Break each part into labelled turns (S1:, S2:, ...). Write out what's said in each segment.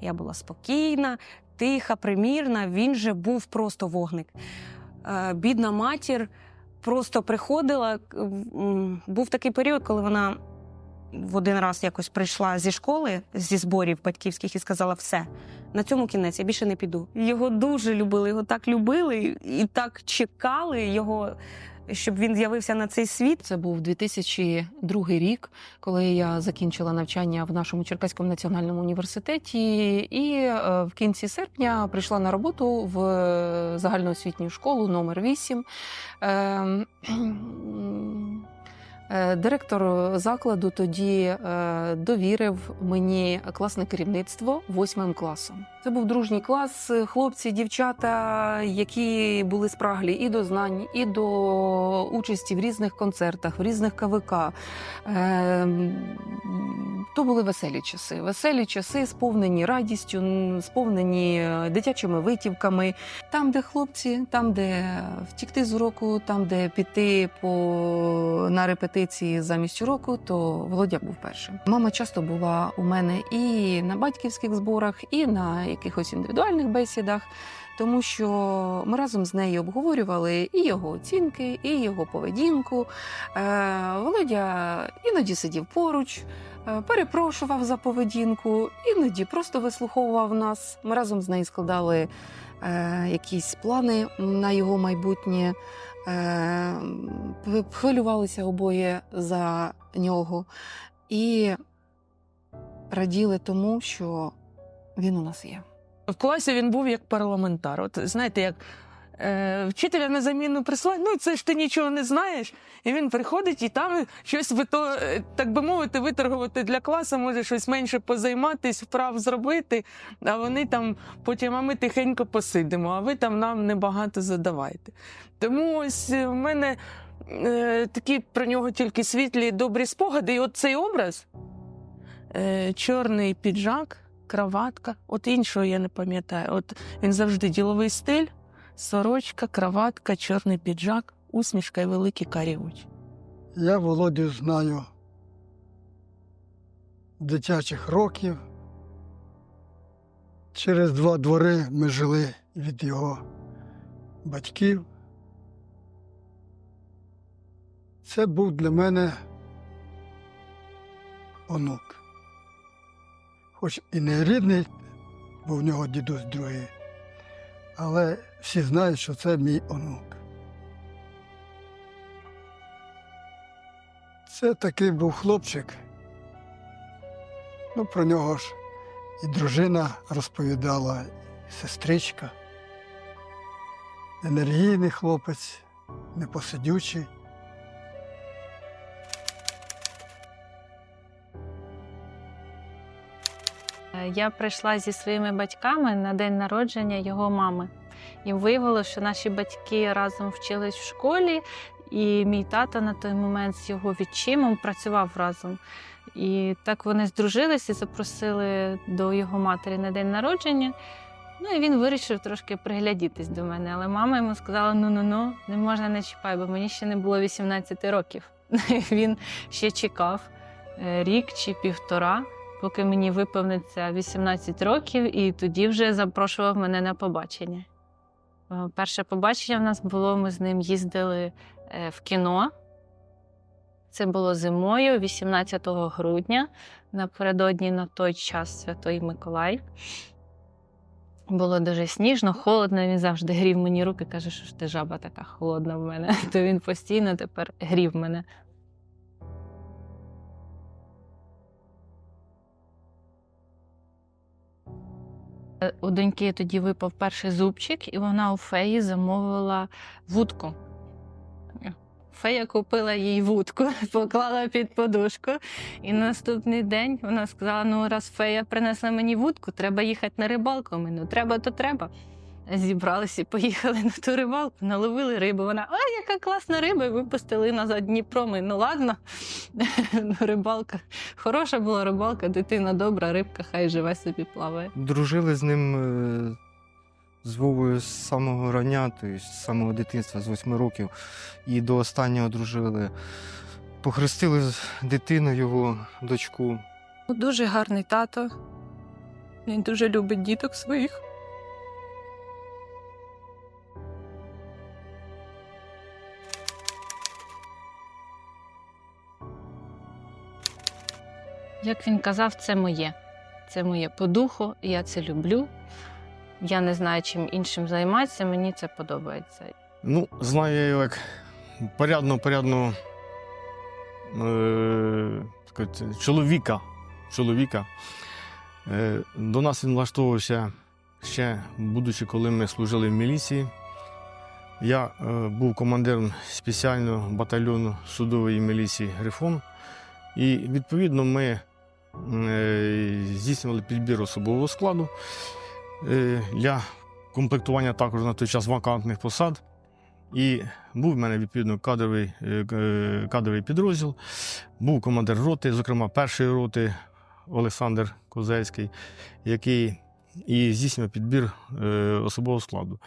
S1: Я була спокійна, тиха, примірна. Він же був просто вогник. Е, Бідна матір просто приходила. Був такий період, коли вона в один раз якось прийшла зі школи, зі зборів батьківських і сказала: все, на цьому кінець, я більше не піду. Його дуже любили, його так любили і так чекали його, щоб він з'явився на цей світ.
S2: Це був 2002 рік, коли я закінчила навчання в нашому Черкаському національному університеті, і е, в кінці серпня прийшла на роботу в е, загальноосвітню школу номер 8. Е, Директор закладу тоді е, довірив мені класне керівництво восьмим класом. Це був дружній клас, хлопці, дівчата, які були спраглі і до знань, і до участі в різних концертах, в різних КВК. Ем, То були веселі часи. Веселі часи, сповнені радістю, сповнені е, дитячими витівками. Там, де хлопці, там, де втікти з уроку, там, де піти по на репетиції замість уроку, то Володя був першим. Мама часто була у мене і на батьківських зборах, і на якихось індивідуальних бесідах, тому що ми разом з нею обговорювали і його оцінки, і його поведінку. Е, Володя іноді сидів поруч. е, Перепрошував за поведінку, іноді просто вислуховував нас. Ми разом з нею складали якісь плани на його майбутнє, е, хвилювалися обоє за нього і раділи тому, що він у нас є.
S3: В класі він був як парламентар. От знаєте, як е, вчителя на заміну прислать, ну це ж ти нічого не знаєш. І він приходить і там щось ви то, е, так би мовити, виторгувати для класу, може щось менше позайматись, вправ зробити. А вони там потім, а ми тихенько посидимо, а ви там нам небагато задавайте. Тому ось е, в мене е, такі про нього тільки світлі добрі спогади. І от цей образ, е, чорний піджак краватка. От іншого я не пам'ятаю. От він завжди діловий стиль, сорочка, краватка, чорний піджак, усмішка і великі карі очі.
S4: Я Володю знаю дитячих років. Через два двори ми жили від його батьків. Це був для мене онук. Хоч і не рідний, бо в нього дідусь другий, але всі знають, що це мій онук. Це такий був хлопчик. Ну, про нього ж і дружина розповідала, і сестричка. Енергійний хлопець, непосидючий.
S5: Я прийшла зі своїми батьками на день народження його мами. І виявилося, що наші батьки разом вчились в школі, і мій тато на той момент з його відчимом працював разом. І так вони здружилися запросили до його матері на день народження. Ну і він вирішив трошки приглядітись до мене. Але мама йому сказала: ну ну ну не можна не чіпай, бо мені ще не було 18 років. Він ще чекав е, рік чи півтора поки мені виповниться 18 років, і тоді вже запрошував мене на побачення. Е, Перше побачення в нас було: ми з ним їздили е, в кіно. Це було зимою, 18 грудня, напередодні на той час Святий Миколай. Було дуже сніжно, холодно. Він завжди грів мені руки, каже, що ж ти жаба така холодна в мене. То він постійно тепер грів мене. У доньки тоді випав перший зубчик, і вона у феї замовила вудку. Фея купила їй вудку, поклала під подушку. І на наступний день вона сказала: ну, раз фея принесла мені вудку, треба їхати на рибалку. Ми, ну треба, то треба. Зібралися і поїхали на ту рибалку, наловили рибу. Вона, а, яка класна риба! І випустили назад Дніпро. Ми, ну ладно, рибалка. Хороша була рибалка, дитина добра, рибка, хай живе собі плаває.
S6: Дружили з ним е, з Вовою з самого рання, тобто з самого дитинства, з восьми років, і до останнього дружили. Похрестили з- дитину його, дочку.
S1: Дуже гарний тато.
S3: Він дуже любить діток своїх.
S5: Як він казав, це моє. Це моє по духу, я це люблю. Я не знаю, чим іншим займатися, мені це подобається.
S7: Ну, знаю я його як порядно, порядно е, чоловіка. чоловіка. Е, до нас він влаштовувався ще, будучи, коли ми служили в міліції. Я е, був командиром спеціального батальйону судової міліції Грифон. І відповідно ми здійснювали підбір особового складу е, для комплектування також на той час вакантних посад. І був в мене відповідно кадровий, е, е, кадровий підрозділ, був командир роти, зокрема першої роти Олександр Козельський, який і здійснював підбір е, особового складу.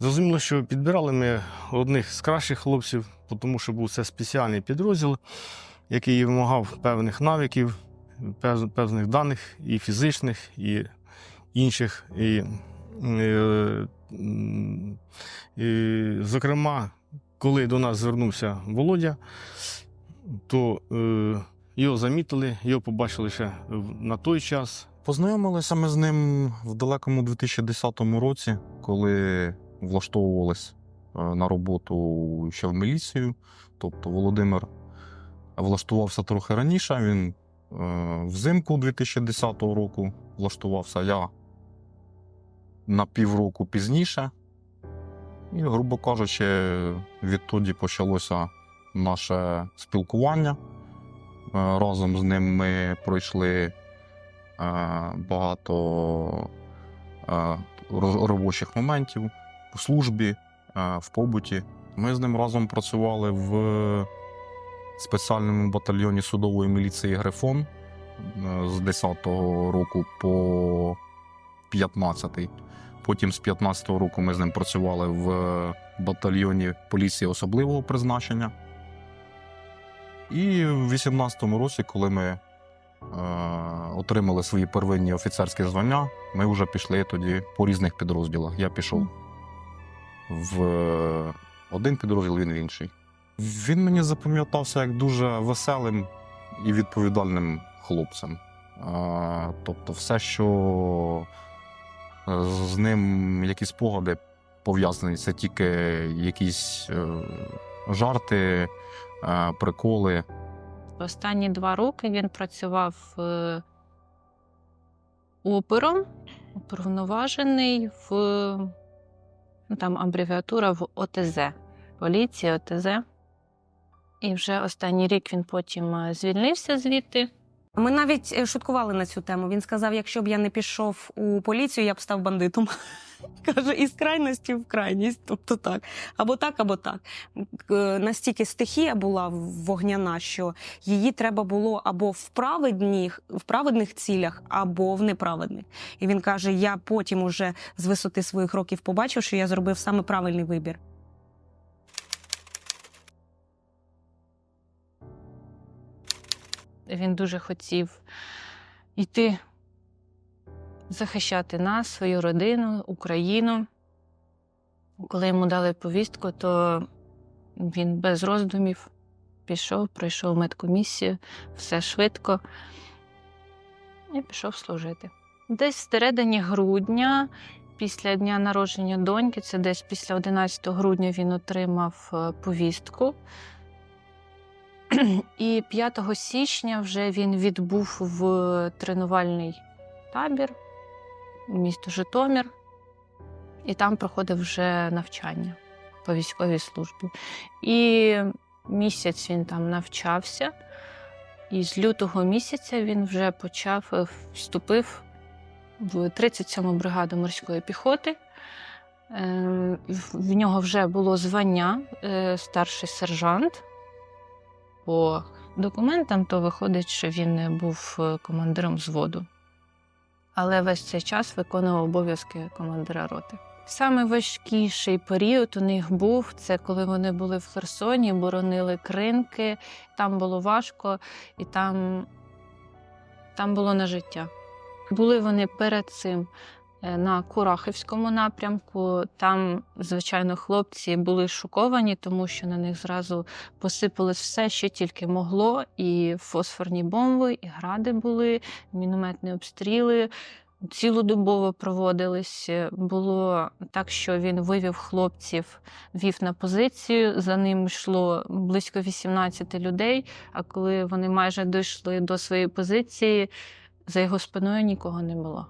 S7: Зрозуміло, що підбирали ми одних з кращих хлопців, тому що був це спеціальний підрозділ, який вимагав певних навиків, певних даних і фізичних, і інших. І, е, і, зокрема, коли до нас звернувся Володя, то е, його замітили, його побачили ще на той час.
S8: Познайомилися ми з ним в далекому 2010 році, коли влаштовувались е, на роботу ще в міліцію. Тобто Володимир влаштувався трохи раніше. Він взимку 2010 року влаштувався я на півроку пізніше. І, грубо кажучи, відтоді почалося наше спілкування. Е, Разом з ним ми пройшли е, багато е, робочих моментів в службі, е, в побуті. Ми з ним разом працювали в спеціальному батальйоні судової міліції Грифон е, з 10-го року по 15-й. Потім з 15-го року ми з ним працювали в батальйоні поліції особливого призначення. І в 18-му році, коли ми е, отримали свої первинні офіцерські звання, ми вже пішли тоді по різних підрозділах. Я пішов в один підрозділ, він в інший. Він мені запам'ятався як дуже веселим і відповідальним хлопцем. Тобто, все, що е, з ним якісь спогади пов'язані, це тільки якісь е, жарти, е, приколи.
S5: Останні два роки він працював опером, уповноважений в ну, там абревіатура в ОТЗ, поліція ОТЗ. І вже останній рік він потім е, звільнився звідти.
S1: Ми навіть е, шуткували на цю тему. Він сказав: якщо б я не пішов у поліцію, я б став бандитом. Каже, із крайності в крайність, тобто так. Або так, або так. Е, Настільки стихія була вогняна, що її треба було або в праведних, в праведних цілях, або в неправедних. І він каже: я потім уже з висоти своїх років побачив, що я зробив саме правильний вибір.
S5: Він дуже хотів йти захищати нас, свою родину, Україну. Коли йому дали повістку, то він без роздумів пішов, пройшов медкомісію, все швидко і пішов служити. Десь всередині грудня, після дня народження доньки, це десь після 11 грудня він отримав е, повістку. І 5 січня вже він відбув в тренувальний табір місто Житомир, і там проходив вже навчання по військовій службі. І місяць він там навчався, і з лютого місяця він вже почав е, вступив в 37-му бригаду морської піхоти. Е, В нього вже було звання е, старший сержант. По документам то виходить, що він був е, командиром взводу. Але весь цей час виконував обов'язки командира роти. Саме важкіший період у них був це коли вони були в Херсоні, боронили кринки. Там було важко, і там, там було на життя. Були вони перед цим на Курахівському напрямку. Там, звичайно, хлопці були шоковані, тому що на них зразу посипалось все, що тільки могло. І фосфорні бомби, і гради були, мінометні обстріли. Цілодобово проводились. Було так, що він вивів хлопців, вів на позицію. За ним йшло близько 18 людей. А коли вони майже дійшли до своєї позиції, за його спиною нікого не було.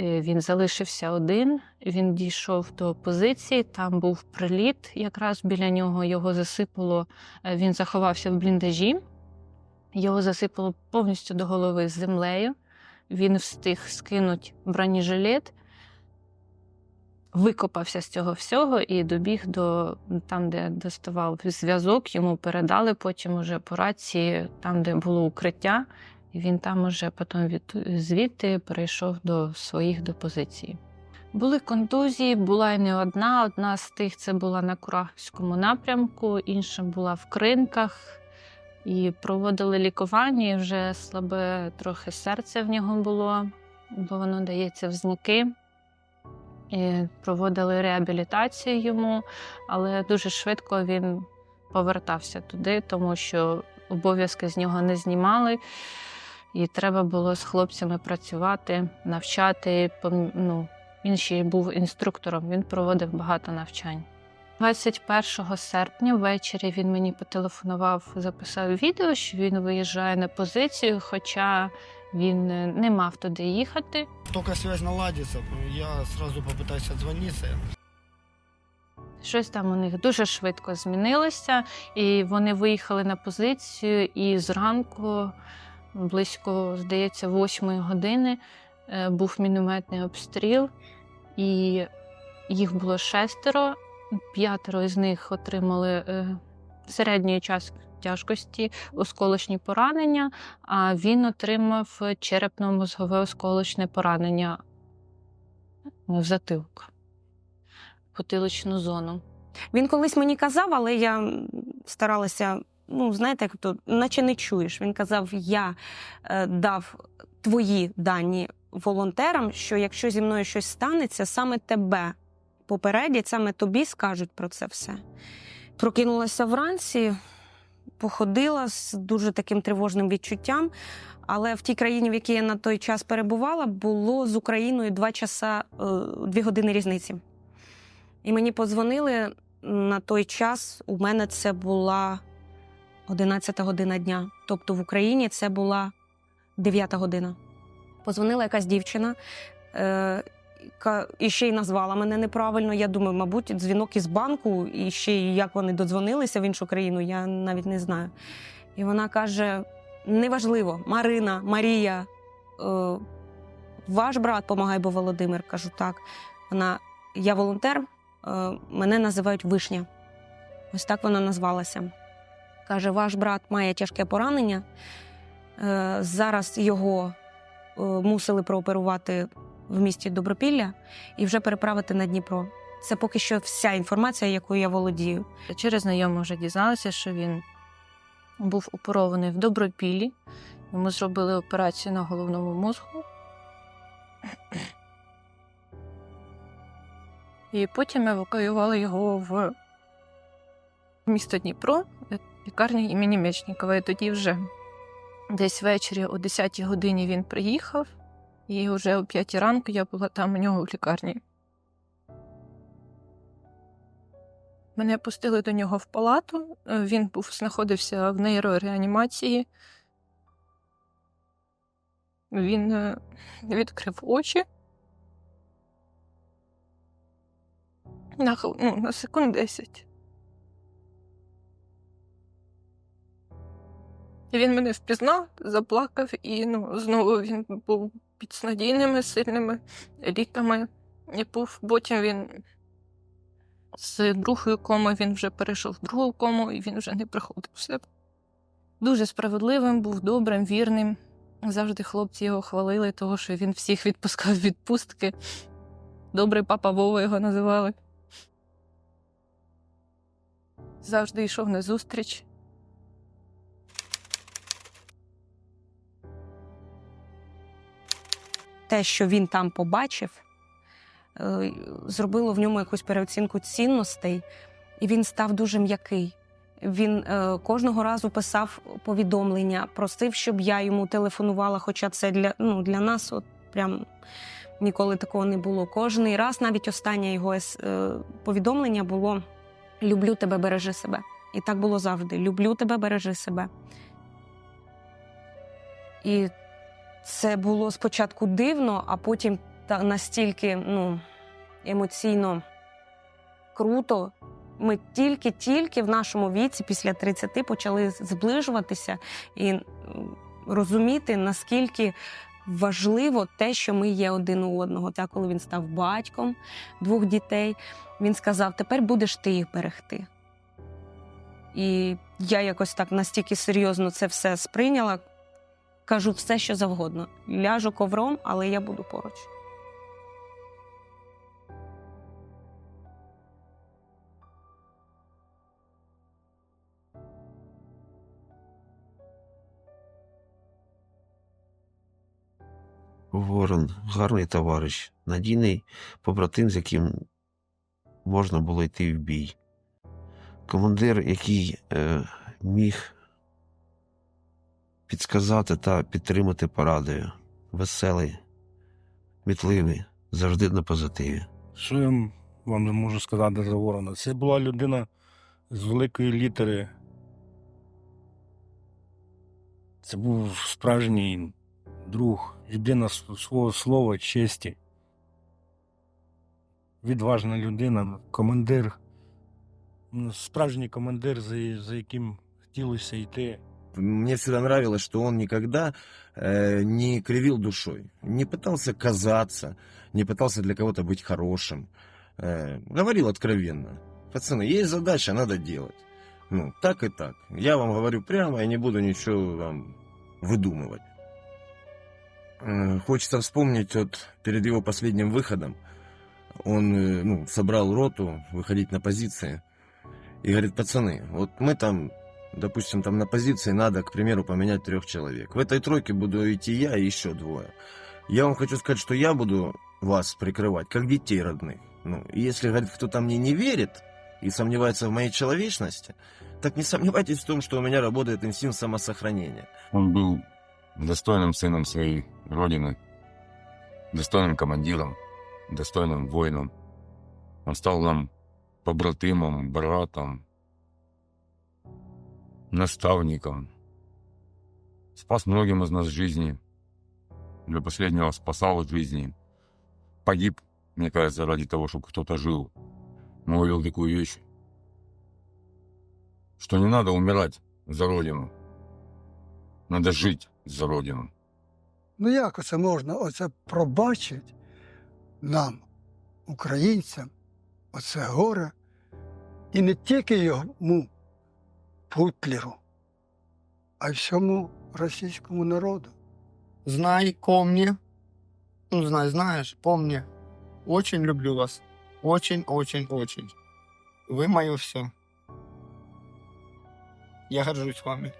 S5: Е, Він залишився один, він дійшов до позиції, там був приліт, якраз біля нього його засипало, е, він заховався в бліндажі, його засипало повністю до голови землею. Він встиг скинути бронежилет, викопався з цього всього і добіг до там, де доставав зв'язок, йому передали потім уже по рації, там, де було укриття. Він там уже потім від, звідти перейшов до своїх до позиції. Були контузії, була і не одна. Одна з тих це була на Курахівському напрямку, інша була в кринках. І проводили лікування, і вже слабе трохи серце в нього було, бо воно дається в знаки. І проводили реабілітацію йому, але дуже швидко він повертався туди, тому що обов'язки з нього не знімали. І треба було з хлопцями працювати, навчати. Ну, він ще був інструктором, він проводив багато навчань. 21 серпня ввечері він мені потелефонував, записав відео, що він виїжджає на позицію, хоча він е, не мав туди їхати.
S9: Только связь наладится, я сразу попытаюсь отзвониться.
S5: Щось там у них дуже швидко змінилося, і вони виїхали на позицію. І зранку, близько, здається, восьмої години, е, був мінометний обстріл, і їх було шестеро. П'ятеро з них отримали е, середньої час тяжкості осколочні поранення, а він отримав черепно-мозгове осколочне поранення в затилку, потиличну зону.
S1: Він колись мені казав, але я старалася, ну, знаєте, як то, наче не чуєш. Він казав: я е, дав твої дані волонтерам, що якщо зі мною щось станеться, саме тебе попередять, саме тобі скажуть про це все. Прокинулася вранці, походила з дуже таким тривожним відчуттям. Але в тій країні, в якій я на той час перебувала, було з Україною два часа, е, дві години різниці. І мені подзвонили на той час. У мене це була 11 година дня. Тобто в Україні це була 9 година. Позвонила якась дівчина. Е, і ще й назвала мене неправильно. Я думаю, мабуть, дзвінок із банку, і ще й як вони додзвонилися в іншу країну, я навіть не знаю. І вона каже: неважливо, Марина, Марія, е, ваш брат помагай, бо Володимир. Кажу, так. Вона, я волонтер, е, мене називають Вишня. Ось так вона назвалася. Каже, ваш брат має тяжке поранення. Е, Зараз його е, мусили прооперувати в місті Добропілля і вже переправити на Дніпро. Це поки що вся інформація, якою я володію.
S5: Через знайому вже дізналася, що він був оперований в Добропіллі. Йому зробили операцію на головному мозку. І потім евакуювали його в місто Дніпро, лікарня імені Мечникова. І тоді вже десь ввечері о 10 годині він приїхав, і вже о 5 ранку я була там у нього в лікарні. Мене пустили до нього в палату. Е, Він був знаходився в нейрореанімації. Він е, відкрив очі. На, ну, на секунд 10. Він мене впізнав, заплакав, і ну, знову він був під снадійними сильними ліками. І був, потім він з другої коми він вже перейшов в другу кому, і він вже не приходив в себе. Дуже справедливим, був добрим, вірним. Завжди хлопці його хвалили, того, що він всіх відпускав відпустки. Добрий папа Вова його називали. Завжди йшов на зустріч.
S1: Те, що він там побачив, е, зробило в ньому якусь переоцінку цінностей, і він став дуже м'який. Він е, кожного разу писав повідомлення, просив, щоб я йому телефонувала. Хоча це для, ну, для нас от прям ніколи такого не було. Кожний раз, навіть останнє його е, повідомлення було: Люблю тебе, бережи себе. І так було завжди: Люблю тебе, бережи себе. І це було спочатку дивно, а потім настільки ну, емоційно круто. Ми тільки-тільки в нашому віці, після 30, почали зближуватися і розуміти, наскільки важливо те, що ми є один у одного. Та коли він став батьком двох дітей, він сказав: тепер будеш ти їх берегти. І я якось так настільки серйозно це все сприйняла. Кажу все, що завгодно. Ляжу ковром, але я буду поруч.
S10: Ворон гарний товариш, надійний побратим, з яким можна було йти в бій. Командир, який е, міг підсказати та підтримати порадою. Веселий, мітливий, завжди на позитиві.
S9: Що я вам не можу сказати за ворона? Це була людина з великої літери. Це був справжній друг, людина свого слова, честі. Відважна людина, командир. Справжній командир, за, за яким хотілося йти.
S10: Мне всегда нравилось, что он никогда э, не кривил душой, не пытался казаться, не пытался для кого-то быть хорошим. Э, говорил откровенно. Пацаны, есть задача, надо делать. Ну, так и так. Я вам говорю прямо, я не буду ничего вам выдумывать. Э, хочется вспомнить вот перед его последним выходом. Он э, ну, собрал роту выходить на позиции. И говорит, пацаны, вот мы там допустим, там на позиции надо, к примеру, поменять трех человек. В этой тройке буду идти я и еще двое. Я вам хочу сказать, что я буду вас прикрывать, как детей родных. Ну, если, говорит, кто-то мне не верит и сомневается в моей человечности, так не сомневайтесь в том, что у меня работает инстинкт самосохранения.
S11: Он был достойным сыном своей родины, достойным командиром, достойным воином. Он стал нам побратимом, братом, наставником. Спас многим из нас жизни. Для последнего спасал жизни. Погиб, мне кажется, ради того, чтобы кто-то жил. Но увидел такую вещь, что не надо умирать за Родину. Надо жить за Родину.
S4: Ну як оце можна оце пробачити нам, українцям, оце горе, і не тільки йому, Путлеру, а й всьому російському народу.
S12: Знай, помни. Ну, знай, знаешь, помни. Очень люблю вас. Очень, очень, очень. Вы мое все. Я горжусь вами.